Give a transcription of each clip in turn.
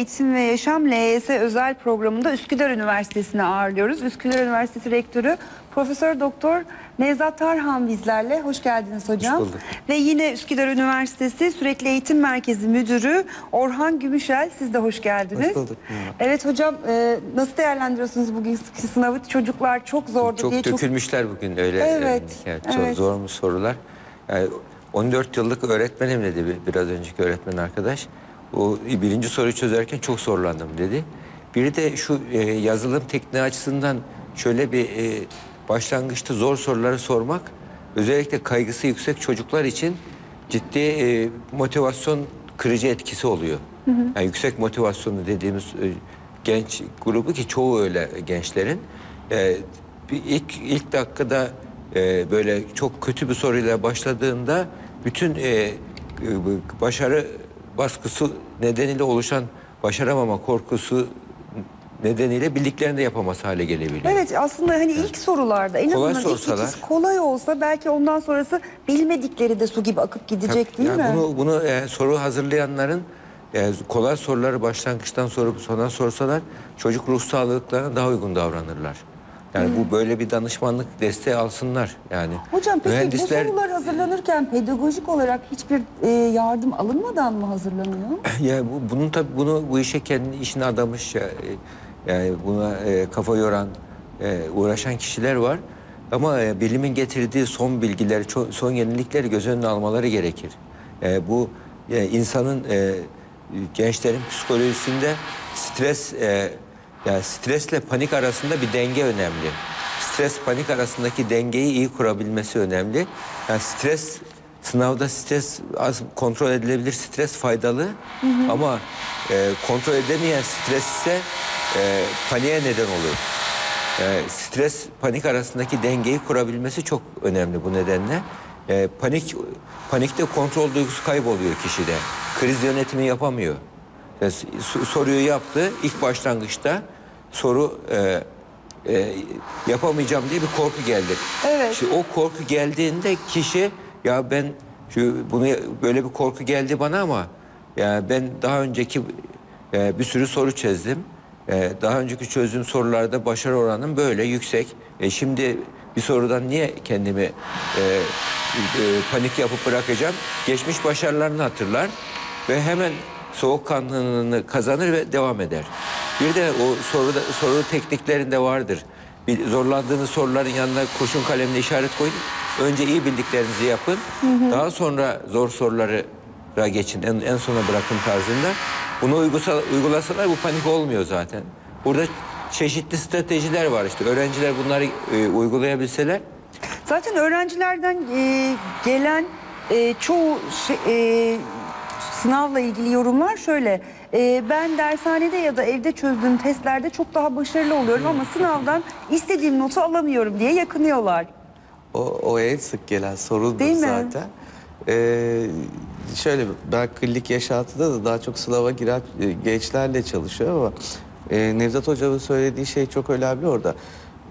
Eğitim ve Yaşam LYS özel programında Üsküdar Üniversitesi'ni ağırlıyoruz. Üsküdar Üniversitesi Rektörü Profesör Doktor Nevzat Tarhan bizlerle. Hoş geldiniz hocam. Hoş bulduk. Ve yine Üsküdar Üniversitesi Sürekli Eğitim Merkezi Müdürü Orhan Gümüşel. Siz de hoş geldiniz. Hoş bulduk. Evet hocam e, nasıl değerlendiriyorsunuz bugün sınavı? Çocuklar çok zordu Çok diye dökülmüşler bugün öyle. Evet, Yani zor, evet. zormuş sorular. Yani 14 yıllık öğretmenim dedi bir- biraz önceki öğretmen arkadaş. O birinci soruyu çözerken çok zorlandım dedi. Bir de şu e, yazılım tekniği açısından şöyle bir e, başlangıçta zor soruları sormak özellikle kaygısı yüksek çocuklar için ciddi e, motivasyon kırıcı etkisi oluyor. Yani yüksek motivasyonlu dediğimiz e, genç grubu ki çoğu öyle gençlerin e, bir ilk ilk dakikada e, böyle çok kötü bir soruyla başladığında bütün e, e, başarı baskısı nedeniyle oluşan başaramama korkusu nedeniyle bildiklerini de yapamaz hale gelebiliyor. Evet aslında hani ilk sorularda en Kolay azından ilk sorsalar. ikisi kolay olsa belki ondan sonrası bilmedikleri de su gibi akıp gidecek değil yani mi? Bunu, bunu e, soru hazırlayanların e, kolay soruları başlangıçtan sorup sonra sorsalar çocuk ruh sağlıklarına daha uygun davranırlar. Yani Hmm. bu böyle bir danışmanlık desteği alsınlar yani. Hocam peki Mühendisler- bu sorular hazırlanırken pedagojik olarak hiçbir e, yardım alınmadan mı hazırlanıyor? Ya bu, bunun tabii bunu bu işe kendi işini adamış ya, e, yani buna e, kafa yoran, e, uğraşan kişiler var. Ama e, bilimin getirdiği son bilgileri, son yenilikleri göz önüne almaları gerekir. E, bu e, insanın e, gençlerin psikolojisinde stres e, yani stresle panik arasında bir denge önemli. Stres panik arasındaki dengeyi iyi kurabilmesi önemli. Yani stres Sınavda stres az kontrol edilebilir stres faydalı ama e, kontrol edemeyen stres ise e, paniğe neden olur. E, stres panik arasındaki dengeyi kurabilmesi çok önemli bu nedenle. E, panik panikte kontrol duygusu kayboluyor kişide. Kriz yönetimi yapamıyor. Soruyu yaptı ilk başlangıçta soru e, e, yapamayacağım diye bir korku geldi. Evet. İşte o korku geldiğinde kişi ya ben şu bunu böyle bir korku geldi bana ama ya ben daha önceki e, bir sürü soru çözdüm. E, daha önceki çözdüğüm sorularda başarı oranım böyle yüksek. E, şimdi bir sorudan niye kendimi e, e, panik yapıp bırakacağım? Geçmiş başarılarını hatırlar ve hemen soğukkanlılığını kazanır ve devam eder. Bir de o soruda, soru tekniklerinde vardır. Bir zorlandığınız soruların yanına kurşun kalemle işaret koyun. Önce iyi bildiklerinizi yapın. Daha sonra zor sorulara geçin. En, en sona bırakın tarzında. Bunu uygulasa, uygulasalar bu panik olmuyor zaten. Burada çeşitli stratejiler var işte. Öğrenciler bunları e, uygulayabilseler Zaten öğrencilerden e, gelen e, çoğu şey, e, sınavla ilgili yorumlar şöyle. E, ben dershanede ya da evde çözdüğüm testlerde çok daha başarılı oluyorum ama sınavdan istediğim notu alamıyorum diye yakınıyorlar. O, o en sık gelen sorudur Değil mi? zaten. Ee, şöyle ben klinik yaşantıda da daha çok sınava giren e, gençlerle çalışıyorum ama e, Nevzat Hoca'nın söylediği şey çok önemli orada.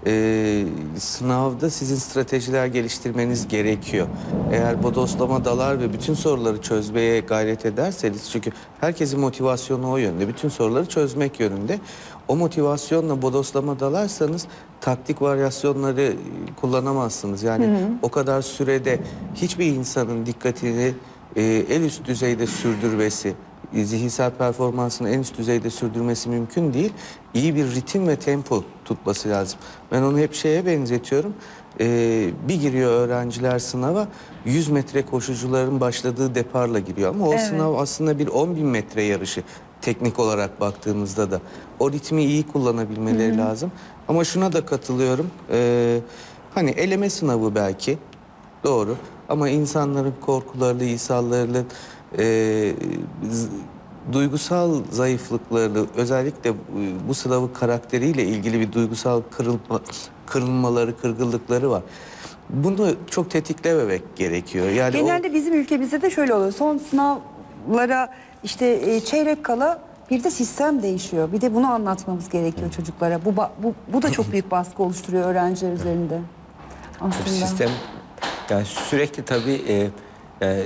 Ee, sınavda sizin stratejiler geliştirmeniz gerekiyor. Eğer bodoslama dalar ve bütün soruları çözmeye gayret ederseniz çünkü herkesin motivasyonu o yönde. Bütün soruları çözmek yönünde. O motivasyonla bodoslama dalarsanız taktik varyasyonları e, kullanamazsınız. Yani o kadar sürede hiçbir insanın dikkatini e, en üst düzeyde sürdürmesi, e, zihinsel performansını en üst düzeyde sürdürmesi mümkün değil. İyi bir ritim ve tempo tutması lazım. Ben onu hep şeye benzetiyorum. E, bir giriyor öğrenciler sınava 100 metre koşucuların başladığı deparla giriyor. Ama o Evet. sınav aslında bir 10 bin metre yarışı teknik olarak baktığımızda da. O ritmi iyi kullanabilmeleri lazım. Ama şuna da katılıyorum. Ee, hani eleme sınavı belki doğru. Ama insanların korkularını, İsa'larını, e, duygusal zayıflıklarını özellikle bu- sınavın karakteriyle ilgili bir duygusal kırılma, kırılmaları, kırgınlıkları var. Bunu çok tetiklememek gerekiyor. Yani o- Genelde bizim ülkemizde de şöyle oluyor. Son sınavlara işte e, çeyrek kala bir de sistem değişiyor. Bir de bunu anlatmamız gerekiyor çocuklara. Bu, bu, bu da çok büyük baskı oluşturuyor öğrenciler üzerinde. Aslında. Sistem yani sürekli tabii e, e,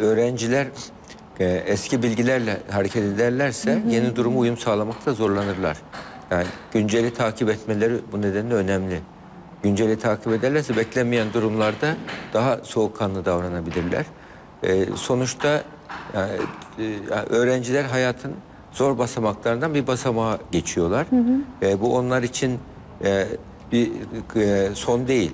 öğrenciler e, eski bilgilerle hareket ederlerse yeni duruma uyum sağlamakta zorlanırlar. Yani günceli takip etmeleri bu nedenle önemli. Günceli takip ederlerse beklenmeyen durumlarda daha soğukkanlı davranabilirler. E, sonuçta yani, e, öğrenciler hayatın zor basamaklarından bir basamağa geçiyorlar. E, bu onlar için e, bir e, son değil.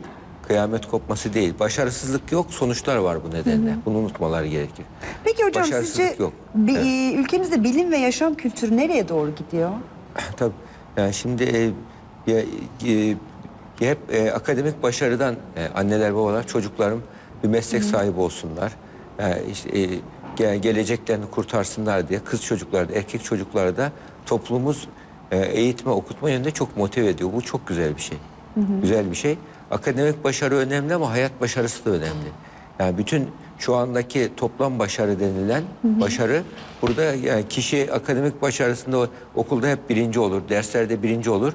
Kıyamet kopması değil. Başarısızlık yok, sonuçlar var bu nedenle. Bunu unutmaları gerekir. Peki hocam Başarısızlık sizce yok. bi- Evet. e, ülkemizde bilim ve yaşam kültürü nereye doğru gidiyor? Tabii. Yani şimdi e, ya, e, hep e, akademik başarıdan e, anneler babalar çocuklarım bir meslek sahibi olsunlar. Yani işte, e, ge- geleceklerini kurtarsınlar diye kız çocukları da erkek çocukları da toplumumuz e, eğitme okutma yönünde çok motive ediyor. Bu çok güzel bir şey. Güzel bir şey. Akademik başarı önemli ama hayat başarısı da önemli. Yani bütün şu andaki toplam başarı denilen başarı burada yani kişi akademik başarısında okulda hep birinci olur, derslerde birinci olur.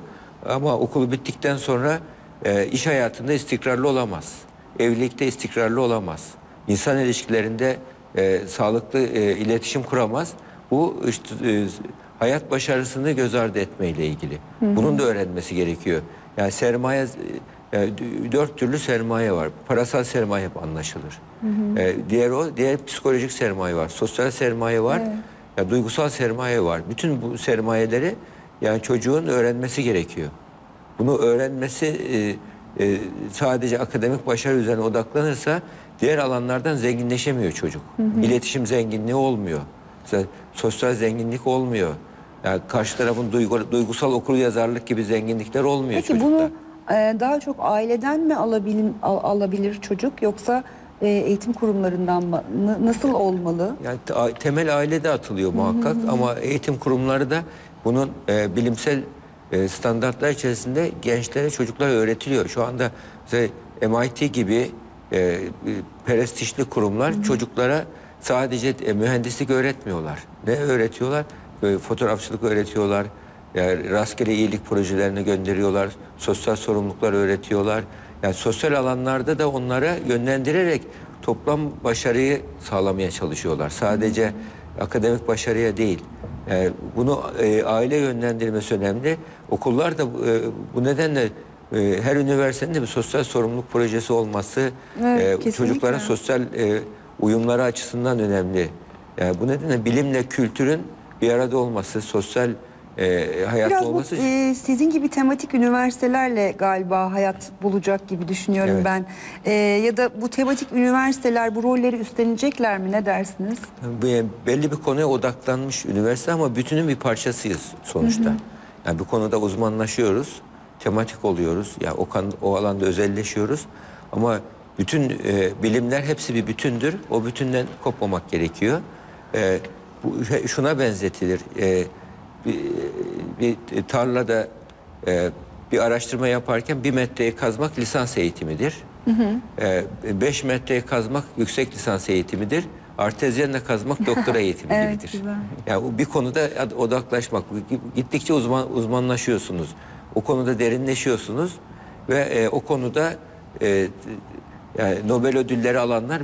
Ama okulu bittikten sonra e, iş hayatında istikrarlı olamaz. Evlilikte istikrarlı olamaz. İnsan ilişkilerinde e, sağlıklı e, iletişim kuramaz. Bu işte e, hayat başarısını göz ardı etmeyle ilgili. Bunun da öğrenmesi gerekiyor. Yani sermaye e, dört türlü sermaye var. Parasal sermaye hep anlaşılır. E, diğer o diğer psikolojik sermaye var. Sosyal sermaye var. Ya duygusal sermaye var. Bütün bu sermayeleri yani çocuğun öğrenmesi gerekiyor. Bunu öğrenmesi e, e, sadece akademik başarı üzerine odaklanırsa diğer alanlardan zenginleşemiyor çocuk. İletişim zenginliği olmuyor. Mesela sosyal zenginlik olmuyor. Yani karşı tarafın duygu, duygusal okul yazarlık gibi zenginlikler olmuyor Peki çocukta. bunu e, daha çok aileden mi alabilir, al- alabilir çocuk yoksa e, eğitim kurumlarından mı? N- nasıl olmalı? Yani temel ailede atılıyor muhakkak ama eğitim kurumları da bunun e, bilimsel e, standartlar içerisinde gençlere, çocuklara öğretiliyor. Şu anda MIT gibi e, e, prestijli kurumlar çocuklara sadece e, mühendislik öğretmiyorlar. Ne öğretiyorlar? E, fotoğrafçılık öğretiyorlar. Yani rastgele iyilik projelerine gönderiyorlar. Sosyal sorumluluklar öğretiyorlar. Yani sosyal alanlarda da onlara yönlendirerek toplam başarıyı sağlamaya çalışıyorlar. Sadece akademik başarıya değil. Yani bunu e, aile yönlendirmesi önemli. Okullar da e, bu nedenle e, her üniversitenin de bir sosyal sorumluluk projesi olması Evet, e, kesinlikle. çocukların sosyal e, uyumları açısından önemli. Yani bu nedenle bilimle kültürün bir arada olması, sosyal e, hayatta Biraz bu olması e, sizin gibi tematik üniversitelerle galiba hayat bulacak gibi düşünüyorum Evet. ben. E, ya da bu tematik üniversiteler bu rolleri üstlenecekler mi ne dersiniz? Bu- belli bir konuya odaklanmış üniversite ama bütünün bir parçasıyız sonuçta. Yani bir konuda uzmanlaşıyoruz, tematik oluyoruz. Ya o kan, o alanda özelleşiyoruz. Ama bütün e, bilimler hepsi bir bütündür. O bütünden kopmamak gerekiyor. E, bu şuna benzetilir. E, bir, bir tarlada e, bir araştırma yaparken bir metreyi kazmak lisans eğitimidir. 5 metreyi kazmak yüksek lisans eğitimidir. Artezyenle kazmak doktora eğitimi Evet, gibidir. güzel. Yani bir konuda odaklaşmak, gittikçe uzman uzmanlaşıyorsunuz. O konuda derinleşiyorsunuz ve e, o konuda e, yani Nobel ödülleri alanlar e,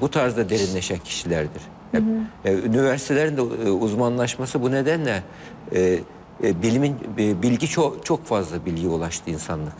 bu tarzda derinleşen kişilerdir. Hep, e, üniversitelerin de e, uzmanlaşması bu nedenle e, e, bilimin e, bilgi çok çok fazla bilgiye ulaştı insanlık.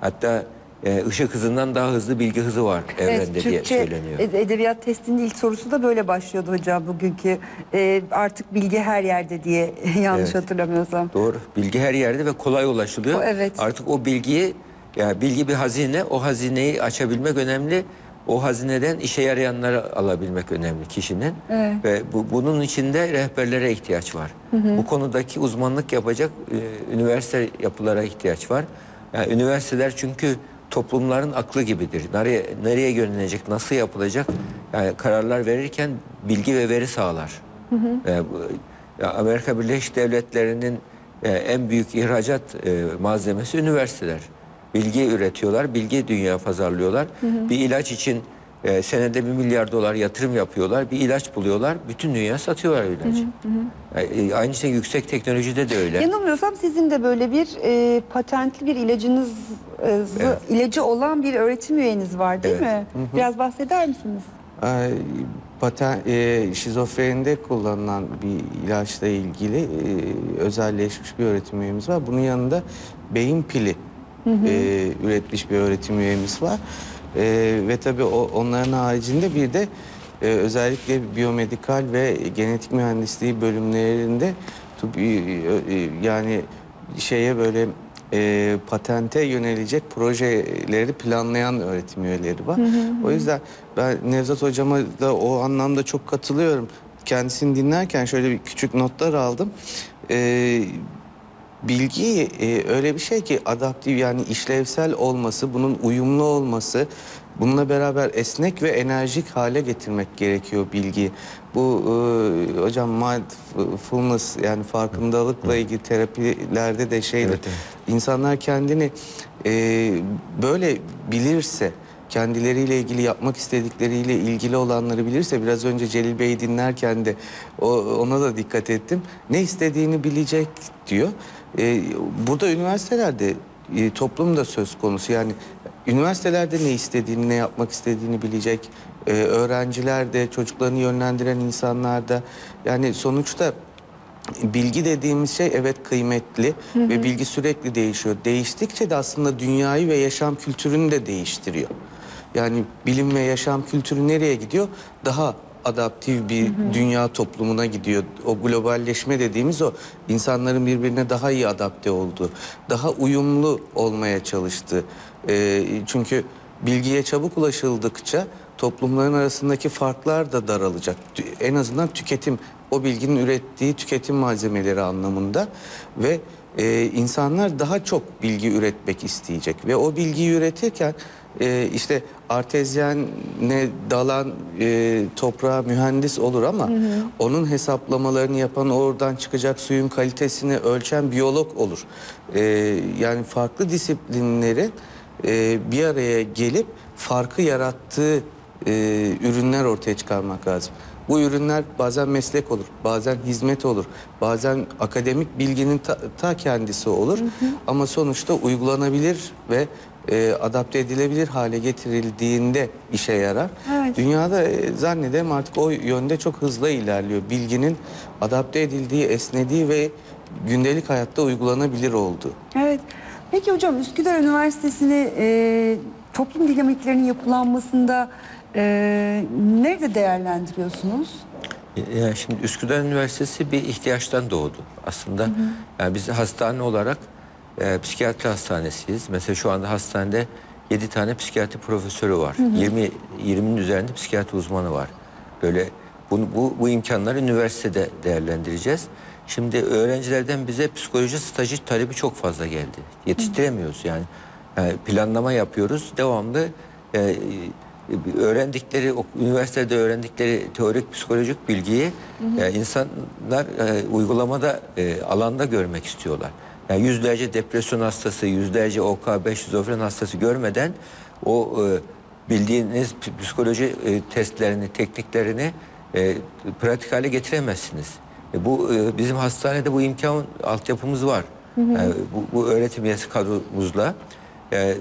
Hatta e, ışık hızından daha hızlı bilgi hızı var evrende diye Türkçe söyleniyor. ed- edebiyat testinin ilk sorusu da böyle başlıyordu hocam bugünkü. E, artık bilgi her yerde diye yanlış Evet. hatırlamıyorsam. Doğru. Bilgi her yerde ve kolay ulaşılıyor. O, evet. Artık o bilgiyi yani bilgi bir hazine. O hazineyi açabilmek önemli. O hazineden işe yarayanları alabilmek önemli kişinin. Evet. Ve bu, bunun içinde rehberlere ihtiyaç var. Bu konudaki uzmanlık yapacak e, üniversite yapılara ihtiyaç var. Yani üniversiteler çünkü toplumların aklı gibidir. Nereye nereye yönelecek, nasıl yapılacak? Yani kararlar verirken bilgi ve veri sağlar. E, bu- ya Amerika Birleşik Devletleri'nin e, en büyük ihracat e, malzemesi üniversiteler. Bilgi üretiyorlar, bilgi dünya pazarlıyorlar. Bir ilaç için e, senede bir milyar dolar yatırım yapıyorlar. Bir ilaç buluyorlar, bütün dünya satıyorlar o ilacı. Yani, e, aynı şey yüksek teknolojide de öyle. Yanılmıyorsam sizin de böyle bir e, patentli bir ilacınız e, ilacı olan bir öğretim üyeniz var değil Evet. mi? Biraz bahseder misiniz? Ay, paten, e, şizofrenide kullanılan bir ilaçla ilgili e, özelleşmiş bir öğretim üyemiz var. Bunun yanında beyin pili e, üretmiş bir öğretim üyemiz var. E, ve tabii o, onların haricinde bir de e, özellikle biyomedikal ve genetik mühendisliği bölümlerinde tıbbi, e, e, yani şeye böyle e, patente yönelecek projeleri planlayan öğretim üyeleri var. O yüzden ben Nevzat hocama da o anlamda çok katılıyorum. Kendisini dinlerken şöyle bir küçük notlar aldım. E, bilgi e, öyle bir şey ki adaptif yani işlevsel olması, bunun uyumlu olması, bununla beraber esnek ve enerjik hale getirmek gerekiyor bilgiyi. Bu e, hocam mindfulness yani farkındalıkla ilgili terapilerde de şeydir. Evet, evet. İnsanlar kendini e, böyle bilirse, kendileriyle ilgili yapmak istedikleriyle ilgili olanları bilirse biraz önce Celil Bey'i dinlerken de o, ona da dikkat ettim. Ne istediğini bilecek diyor. E, burada üniversitelerde e, toplum da söz konusu. Yani üniversitelerde ne istediğini, ne yapmak istediğini bilecek. E, öğrenciler de, çocuklarını yönlendiren insanlar da. Yani sonuçta Bilgi dediğimiz şey evet kıymetli ve bilgi sürekli değişiyor. Değiştikçe de aslında dünyayı ve yaşam kültürünü de değiştiriyor. Yani bilim ve yaşam kültürü nereye gidiyor? Daha adaptif bir dünya toplumuna gidiyor. O globalleşme dediğimiz o insanların birbirine daha iyi adapte olduğu, daha uyumlu olmaya çalıştığı. Ee, çünkü bilgiye çabuk ulaşıldıkça toplumların arasındaki farklar da daralacak. En azından tüketim, o bilginin ürettiği tüketim malzemeleri anlamında ve e, insanlar daha çok bilgi üretmek isteyecek ve o bilgiyi üretirken e, işte artezyene dalan e, toprağa mühendis olur ama onun hesaplamalarını yapan oradan çıkacak suyun kalitesini ölçen biyolog olur. E, yani farklı disiplinlerin e, bir araya gelip farkı yarattığı e, ürünler ortaya çıkarmak lazım. Bu ürünler bazen meslek olur, bazen hizmet olur, bazen akademik bilginin ta, ta kendisi olur. Ama sonuçta uygulanabilir ve e, adapte edilebilir hale getirildiğinde işe yarar. Evet. Dünyada e, zannederim artık o yönde çok hızlı ilerliyor. Bilginin adapte edildiği, esnediği ve gündelik hayatta uygulanabilir olduğu. Evet. Peki hocam Üsküdar Üniversitesi'ni e, toplum dinamiklerinin yapılanmasında e, nerede değerlendiriyorsunuz? Yani şimdi Üsküdar Üniversitesi bir ihtiyaçtan doğdu aslında. Yani biz hastane olarak e, psikiyatri hastanesiyiz. Mesela şu anda hastanede 7 tane psikiyatri profesörü var. 20 20'nin üzerinde psikiyatri uzmanı var. Böyle bunu, bu, bu imkanları üniversitede değerlendireceğiz. Şimdi öğrencilerden bize psikoloji stajı talebi çok fazla geldi. Yetiştiremiyoruz yani. Yani planlama yapıyoruz. Devamlı e, öğrendikleri, üniversitede öğrendikleri teorik psikolojik bilgiyi e, insanlar e, uygulamada, e, alanda görmek istiyorlar. Yani yüzlerce depresyon hastası, yüzlerce OKB şizofren hastası görmeden o e, bildiğiniz psikoloji e, testlerini, tekniklerini e, pratik hale getiremezsiniz. E, bu e, bizim hastanede bu imkan altyapımız var. Yani bu, bu öğretim üyesi kadromuzla. E,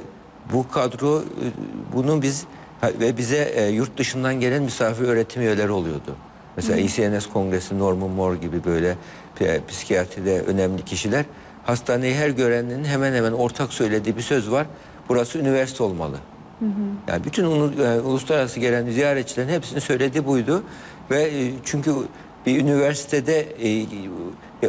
bu kadro e, bunu biz ha- ve bize e, yurt dışından gelen misafir öğretim üyeleri oluyordu. Mesela ICNS Kongresi, Norman Moore gibi böyle e, psikiyatride önemli kişiler hastaneyi her görenin hemen hemen ortak söylediği bir söz var. Burası üniversite olmalı. Yani bütün ulu- e, uluslararası gelen ziyaretçilerin hepsinin söylediği buydu ve e, çünkü bir üniversitede e,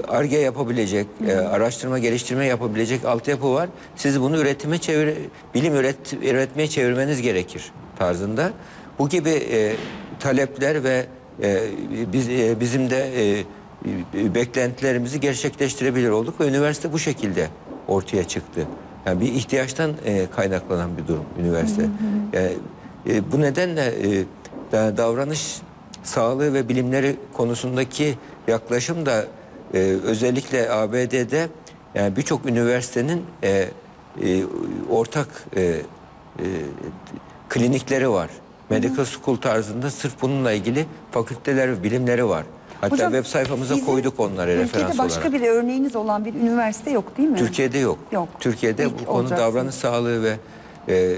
arge yapabilecek, e, araştırma geliştirme yapabilecek altyapı var. Siz bunu üretime çevir, bilim üret, üretmeye çevirmeniz gerekir tarzında. Bu gibi e, talepler ve e, biz e, bizim de e, e, beklentilerimizi gerçekleştirebilir olduk ve üniversite bu şekilde ortaya çıktı. Yani bir ihtiyaçtan e, kaynaklanan bir durum üniversite. Yani, e, bu nedenle e, da- davranış sağlığı ve bilimleri konusundaki yaklaşım da e, özellikle ABD'de yani birçok üniversitenin e, e, ortak e, e, klinikleri var. Medical School tarzında sırf bununla ilgili fakülteler, bilimleri var. Hatta Hocam, web sayfamıza sizin koyduk onları referans başka olarak. bir örneğiniz olan bir üniversite yok değil mi? Türkiye'de yok. Yok. Türkiye'de İlk bu konu davranış sağlığı ve e, e,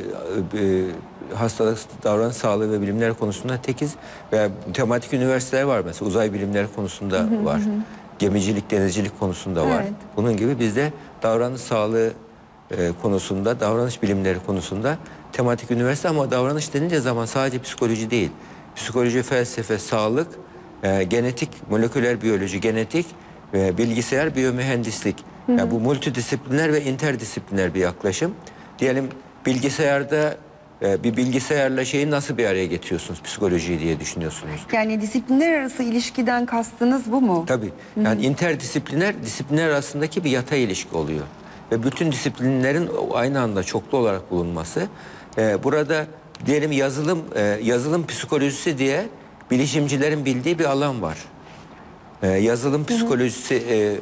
hastalık, davranış sağlığı ve bilimler konusunda tekiz. Ve tematik üniversiteler var mesela uzay bilimleri konusunda var. Gemicilik, denizcilik konusunda var. Evet. Bunun gibi bizde davranış sağlığı e, konusunda, davranış bilimleri konusunda tematik üniversite ama davranış denince zaman sadece psikoloji değil. Psikoloji, felsefe, sağlık, e, genetik, moleküler biyoloji, genetik, ve bilgisayar, biyomühendislik. Yani bu multidisipliner ve interdisipliner bir yaklaşım. Diyelim bilgisayarda e, bir bilgisayarla şeyi nasıl bir araya getiriyorsunuz psikolojiyi diye düşünüyorsunuz. Yani disiplinler arası ilişkiden kastınız bu mu? Tabii. Yani interdisipliner, disiplinler arasındaki bir yatay ilişki oluyor. Ve bütün disiplinlerin aynı anda çoklu olarak bulunması. Ee, burada diyelim yazılım e, yazılım psikolojisi diye bilişimcilerin bildiği bir alan var. Ee, yazılım psikolojisi e,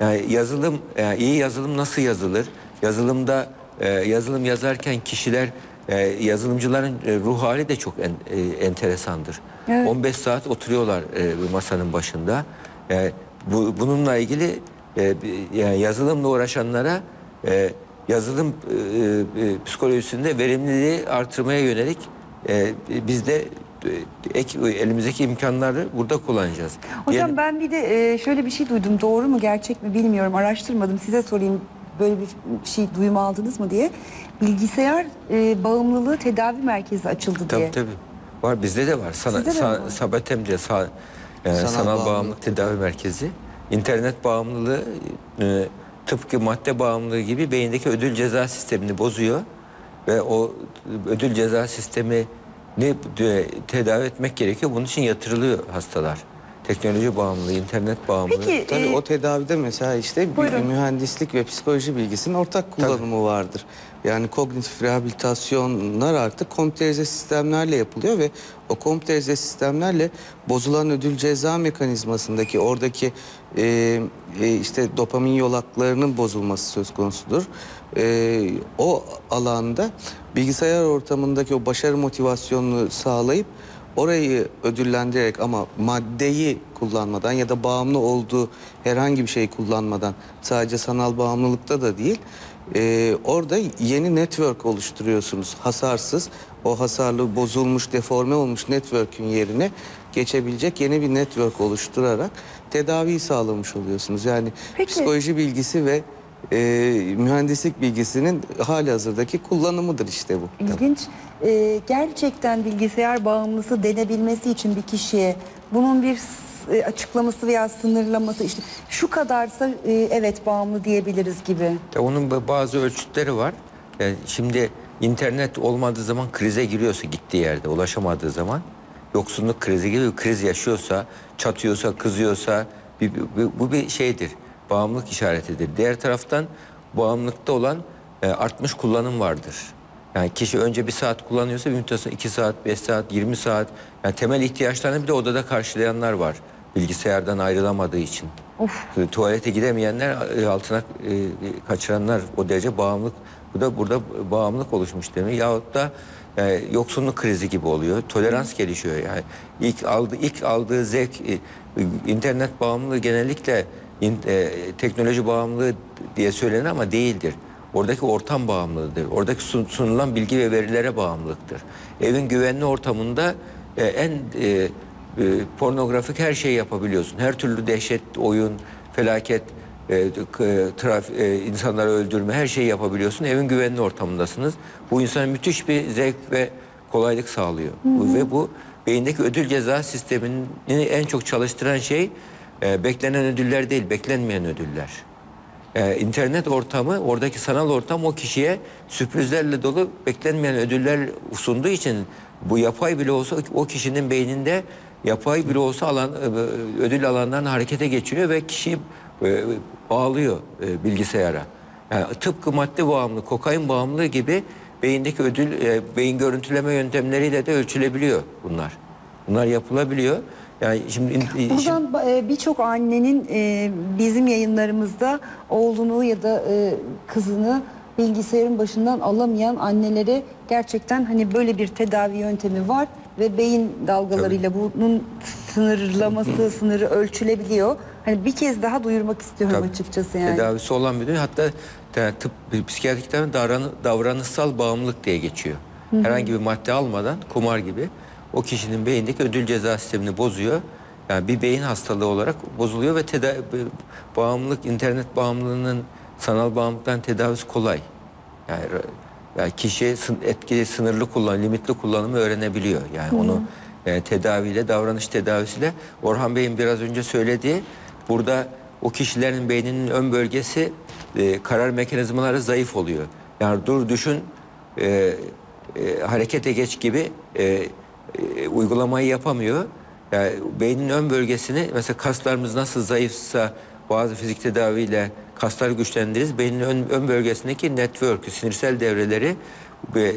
yani yazılım yani iyi yazılım nasıl yazılır? Yazılımda e, yazılım yazarken kişiler e, yazılımcıların e, ruh hali de çok en- e, enteresandır. Evet. 15 saat oturuyorlar e, masanın başında. E, bu, bununla ilgili e, yani yazılımla uğraşanlara e, yazılım e, e, psikolojisinde verimliliği artırmaya yönelik e, biz de e, ek, elimizdeki imkanları burada kullanacağız. Hocam Diyelim- ben bir de e, şöyle bir şey duydum. Doğru mu gerçek mi bilmiyorum. Araştırmadım. Size sorayım. Böyle bir şey duyum aldınız mı diye. Bilgisayar e, bağımlılığı tedavi merkezi açıldı diye. Tabii tabii. Var bizde de var. Sana, Sizde de sa- mi var? Sabatem diye sa- e, Sanal sanal, bağımlılık bağımlılık tedavi merkezi. İnternet bağımlılığı e, tıpkı madde bağımlılığı gibi beyindeki ödül ceza sistemini bozuyor ve o ödül ceza sistemi ne tedavi etmek gerekiyor. Bunun için yatırılıyor hastalar. Teknoloji bağımlılığı, internet bağımlılığı. Peki Tabii e, o tedavide mesela işte bir Buyurun. mühendislik ve psikoloji bilgisinin ortak kullanımı vardır. Yani kognitif rehabilitasyonlar artık kompüterize sistemlerle yapılıyor ve o kompüterize sistemlerle bozulan ödül ceza mekanizmasındaki oradaki e, e, işte dopamin yolaklarının bozulması söz konusudur. E, o alanda bilgisayar ortamındaki o başarı motivasyonunu sağlayıp orayı ödüllendirerek ama maddeyi kullanmadan ya da bağımlı olduğu herhangi bir şeyi kullanmadan sadece sanal bağımlılıkta da değil e, orada yeni network oluşturuyorsunuz hasarsız o hasarlı bozulmuş deforme olmuş network'ün yerine geçebilecek yeni bir network oluşturarak tedaviyi sağlamış oluyorsunuz. Yani Peki. psikoloji bilgisi ve e, mühendislik bilgisinin hali hazırdaki kullanımıdır işte bu. İlginç. E, gerçekten bilgisayar bağımlısı denebilmesi için bir kişiye bunun bir e, açıklaması veya sınırlaması işte şu kadarsa e, evet bağımlı diyebiliriz gibi. Ya onun ba- bazı ölçütleri var. Yani şimdi internet olmadığı zaman krize giriyorsa gittiği yerde ulaşamadığı zaman yoksunluk krizi gibi bir kriz yaşıyorsa, çatıyorsa, kızıyorsa bir, bir- bu bir şeydir. Bağımlılık işaretidir. Diğer taraftan bağımlılıkta olan e, artmış kullanım vardır. Yani kişi önce bir saat kullanıyorsa bir müddet sonra iki saat, beş saat, yirmi saat. Yani temel ihtiyaçlarını bir de odada karşılayanlar var. Bilgisayardan ayrılamadığı için. Of. Tuvalete gidemeyenler e, altına e, kaçıranlar o derece bağımlılık. Bu da burada bağımlılık oluşmuş demek. Yahut da e, yoksunluk krizi gibi oluyor. Tolerans gelişiyor. Yani ilk aldığı ilk aldığı zevk e, internet bağımlılığı genellikle in- e, teknoloji bağımlılığı diye söylenir ama değildir. Oradaki ortam bağımlılığıdır. Oradaki sun- sunulan bilgi ve verilere bağımlılıktır. Evin güvenli ortamında e, en e, e, pornografik her şeyi yapabiliyorsun. Her türlü dehşet, oyun, felaket, e, k- traf- e, insanları öldürme her şeyi yapabiliyorsun. Evin güvenli ortamındasınız. Bu insana müthiş bir zevk ve kolaylık sağlıyor. Bu- Ve bu beyindeki ödül ceza sistemini en çok çalıştıran şey e, beklenen ödüller değil, beklenmeyen ödüller. Ee, internet ortamı, oradaki sanal ortam o kişiye sürprizlerle dolu beklenmeyen ödüller sunduğu için bu yapay bile olsa o kişinin beyninde yapay bile olsa alan e, ödül alanlarını harekete geçiriyor ve kişiyi e, bağlıyor e, bilgisayara. Yani tıpkı madde bağımlı, kokain bağımlılığı gibi beyindeki ödül, e, beyin görüntüleme yöntemleriyle de ölçülebiliyor bunlar. Bunlar yapılabiliyor. Yani şimdi Buradan e, birçok annenin e, bizim yayınlarımızda oğlunu ya da e, kızını bilgisayarın başından alamayan annelere gerçekten hani böyle bir tedavi yöntemi var ve beyin dalgalarıyla bunun sınırlaması, sınırı ölçülebiliyor. Hani bir kez daha duyurmak istiyorum Tabii. açıkçası yani. Tedavisi olan bir hatta te- tıp psikiyatrik tedavi davran, davranışsal bağımlılık diye geçiyor. herhangi bir madde almadan kumar gibi o kişinin beyindeki ödül ceza sistemini bozuyor. Yani bir beyin hastalığı olarak bozuluyor ve teda- bağımlılık, internet bağımlılığının sanal bağımlılıktan tedavisi kolay. Yani, yani kişi etkili, sınırlı kullan, limitli kullanımı öğrenebiliyor. Yani onu e, tedaviyle, davranış tedavisiyle Orhan Bey'in biraz önce söylediği burada o kişilerin beyninin ön bölgesi e, karar mekanizmaları zayıf oluyor. Yani dur düşün e, e, harekete geç gibi e, e, uygulamayı yapamıyor. Yani beynin ön bölgesini mesela kaslarımız nasıl zayıfsa bazı fizik tedaviyle kasları güçlendiririz. Beynin ön, ön bölgesindeki network, sinirsel devreleri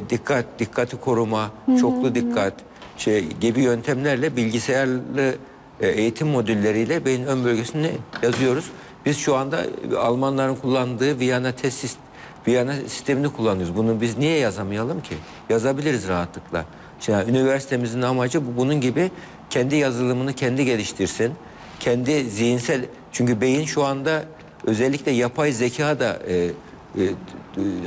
dikkat, dikkati koruma, çoklu dikkat şey gibi yöntemlerle bilgisayarlı e, eğitim modülleriyle beynin ön bölgesini yazıyoruz. Biz şu anda Almanların kullandığı Viyana test Viyana sistemini kullanıyoruz. Bunu biz niye yazamayalım ki? Yazabiliriz rahatlıkla. Şimdi üniversitemizin amacı bu, bunun gibi kendi yazılımını kendi geliştirsin. Kendi zihinsel çünkü beyin şu anda özellikle yapay zeka da e, e,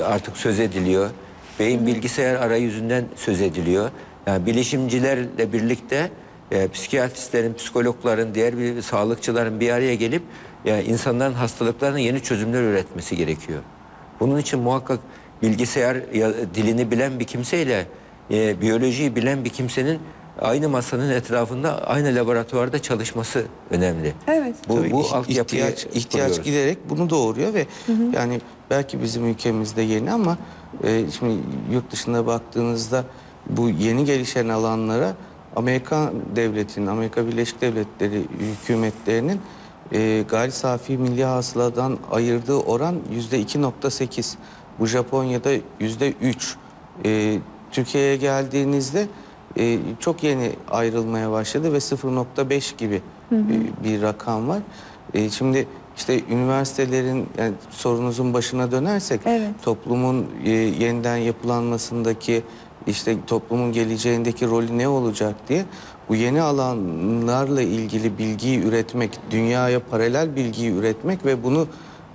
artık söz ediliyor. Beyin bilgisayar arayüzünden söz ediliyor. Yani bilişimcilerle birlikte e, psikiyatristlerin, psikologların, diğer bir sağlıkçıların bir araya gelip yani insanların hastalıklarına yeni çözümler üretmesi gerekiyor. Bunun için muhakkak bilgisayar ya- dilini bilen bir kimseyle e, biyolojiyi bilen bir kimsenin aynı masanın etrafında aynı laboratuvarda çalışması önemli. Evet. Bu, Tabii bu ihtiyaç, ihtiyaç kuruyoruz. giderek bunu doğuruyor ve yani belki bizim ülkemizde yeni ama e, şimdi yurt dışına baktığınızda bu yeni gelişen alanlara Amerikan devletinin, Amerika Birleşik Devletleri hükümetlerinin e, gayri safi milli hasıladan ayırdığı oran yüzde 2.8. Bu Japonya'da yüzde 3. E, Türkiye'ye geldiğinizde e, çok yeni ayrılmaya başladı ve 0.5 gibi e, bir rakam var. E, şimdi işte üniversitelerin yani sorunuzun başına dönersek Evet. toplumun e, yeniden yapılanmasındaki işte toplumun geleceğindeki rolü ne olacak diye bu yeni alanlarla ilgili bilgiyi üretmek, dünyaya paralel bilgiyi üretmek ve bunu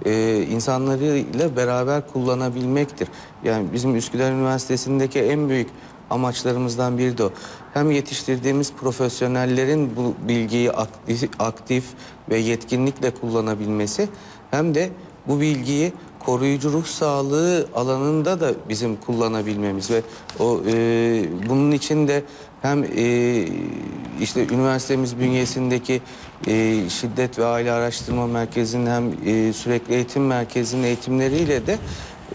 e, insanlarıyla beraber kullanabilmektir. Yani bizim Üsküdar Üniversitesi'ndeki en büyük amaçlarımızdan biri de o. Hem yetiştirdiğimiz profesyonellerin bu bilgiyi aktif, aktif ve yetkinlikle kullanabilmesi hem de bu bilgiyi koruyucu ruh sağlığı alanında da bizim kullanabilmemiz ve o e, bunun için de hem e, işte üniversitemiz bünyesindeki e, şiddet ve aile araştırma merkezinin hem e, sürekli eğitim merkezinin eğitimleriyle de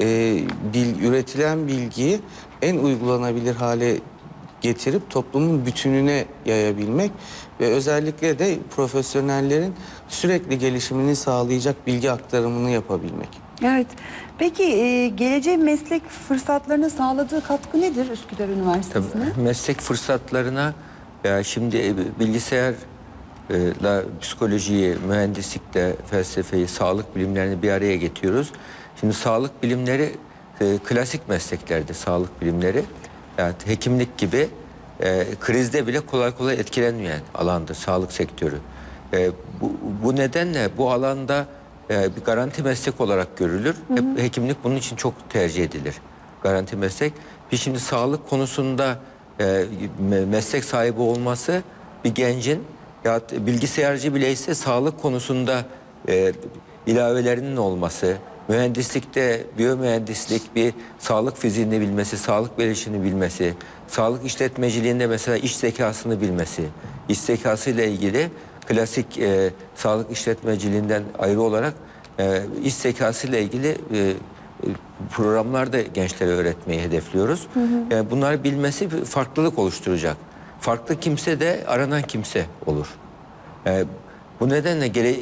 e, bil, üretilen bilgiyi en uygulanabilir hale getirip toplumun bütününe yayabilmek ve özellikle de profesyonellerin sürekli gelişimini sağlayacak bilgi aktarımını yapabilmek. Evet. Peki e, geleceğin meslek fırsatlarına sağladığı katkı nedir Üsküdar Üniversitesi'ne? Tabii, meslek fırsatlarına ya şimdi e, bilgisayarla psikolojiyi, mühendislikle felsefeyi, sağlık bilimlerini bir araya getiriyoruz. Şimdi sağlık bilimleri e, klasik mesleklerdi sağlık bilimleri. Yani hekimlik gibi e, krizde bile kolay kolay etkilenmeyen alandır sağlık sektörü. E, bu, bu nedenle bu alanda e, bir garanti meslek olarak görülür. Hep hekimlik bunun için çok tercih edilir. Garanti meslek. Bir şimdi sağlık konusunda e, me- meslek sahibi olması bir gencin ya bilgisayarcı bile ise sağlık konusunda e, ilavelerinin olması, mühendislikte biyomühendislik bir sağlık fiziğini bilmesi, sağlık bilişini bilmesi, sağlık işletmeciliğinde mesela iş zekasını bilmesi, iş zekasıyla ilgili klasik e, sağlık işletmeciliğinden ayrı olarak e, iş zekasıyla ilgili e, e, programlar da gençlere öğretmeyi hedefliyoruz. Yani bunları bilmesi bir farklılık oluşturacak. Farklı kimse de aranan kimse olur. Ee, bu nedenle gele,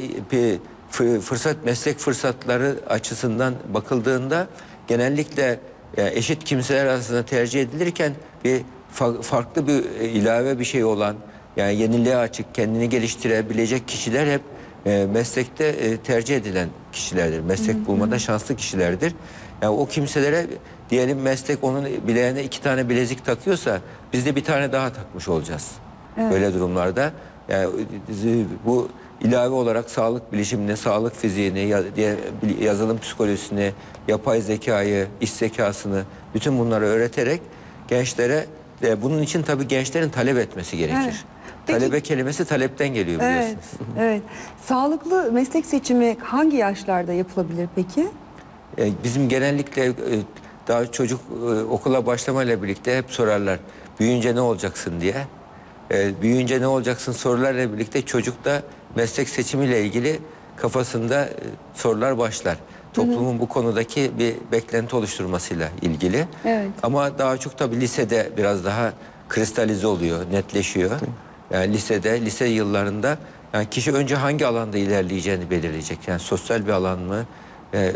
fırsat meslek fırsatları açısından bakıldığında genellikle e, eşit kimseler arasında tercih edilirken bir fa- farklı bir e, ilave bir şey olan yani yeniliğe açık kendini geliştirebilecek kişiler hep e, meslekte e, tercih edilen kişilerdir. Meslek bulmada şanslı kişilerdir. Yani o kimselere diyelim meslek onun bileğine iki tane bilezik takıyorsa biz de bir tane daha takmış olacağız. Böyle durumlarda yani e, bu ilave olarak sağlık bilişimini, sağlık fiziğini, yazılım psikolojisini, yapay zekayı, iş zekasını bütün bunları öğreterek gençlere e, bunun için tabii gençlerin talep etmesi gerekir. Evet. Peki- Talebe kelimesi talepten geliyor Evet, biliyorsunuz. evet. Sağlıklı meslek seçimi hangi yaşlarda yapılabilir peki? E, Bizim genellikle e, daha çocuk e, okula başlamayla birlikte hep sorarlar. Büyüyünce ne olacaksın diye. E, Büyüyünce ne olacaksın sorularla birlikte çocukta meslek seçimiyle ilgili kafasında e, sorular başlar. Toplumun bu konudaki bir beklenti oluşturmasıyla ilgili. Evet. Ama daha çok tabii lisede biraz daha kristalize oluyor, netleşiyor. Yani lisede, lise yıllarında yani kişi önce hangi alanda ilerleyeceğini belirleyecek. Yani sosyal bir alan mı, e,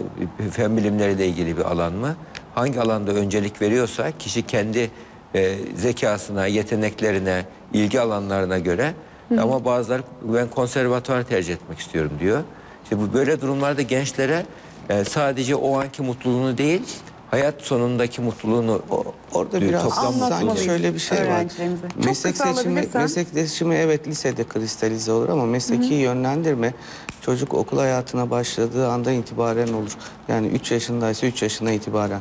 fen bilimleriyle ilgili bir alan mı? Hangi alanda öncelik veriyorsa kişi kendi e, zekasına, yeteneklerine, ilgi alanlarına göre ama bazıları ben konservatuvar tercih etmek istiyorum diyor. İşte bu böyle durumlarda gençlere e, sadece o anki mutluluğunu değil, hayat sonundaki mutluluğunu O- orada diyor, biraz toplam sanki Anlatmalıyız şöyle bir şey var. Meslek seçimi, meslek seçimi evet lisede kristalize olur ama mesleki yönlendirme çocuk okul hayatına başladığı andan itibaren olur. Yani 3 yaşındaysa 3 yaşına itibaren.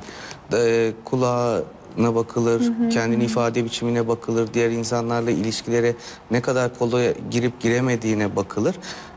E, kulağına bakılır, kendini ifade biçimine bakılır, diğer insanlarla ilişkilere ne kadar kolay girip giremediğine bakılır.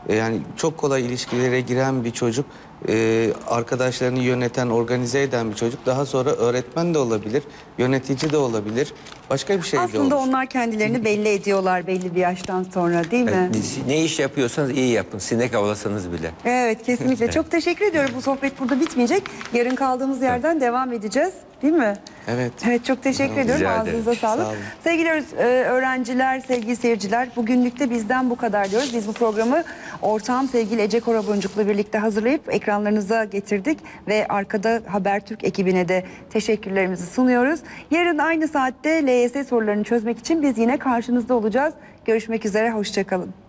E, yani çok kolay ilişkilere giren bir çocuk e, arkadaşlarını yöneten, organize eden bir çocuk. Daha sonra öğretmen de olabilir, yönetici de olabilir, başka bir şey de Aslında olur. onlar kendilerini belli ediyorlar belli bir yaştan sonra değil mi? Evet, ne iş yapıyorsanız iyi yapın. Sinek avlasanız bile. Evet kesinlikle. Çok teşekkür ediyorum. Bu sohbet burada bitmeyecek. Yarın kaldığımız yerden devam edeceğiz. Değil mi? Evet. Evet çok teşekkür ediyorum. Rica Ağzınıza ederim. sağlık. Sağ olun. Sevgili e, öğrenciler, sevgili seyirciler bugünlük de bizden bu kadar diyoruz. Biz bu programı ortağım sevgili Ece Koraboncuk'la birlikte hazırlayıp ekranlarınıza getirdik ve arkada Habertürk ekibine de teşekkürlerimizi sunuyoruz. Yarın aynı saatte LYS sorularını çözmek için biz yine karşınızda olacağız. Görüşmek üzere, hoşçakalın.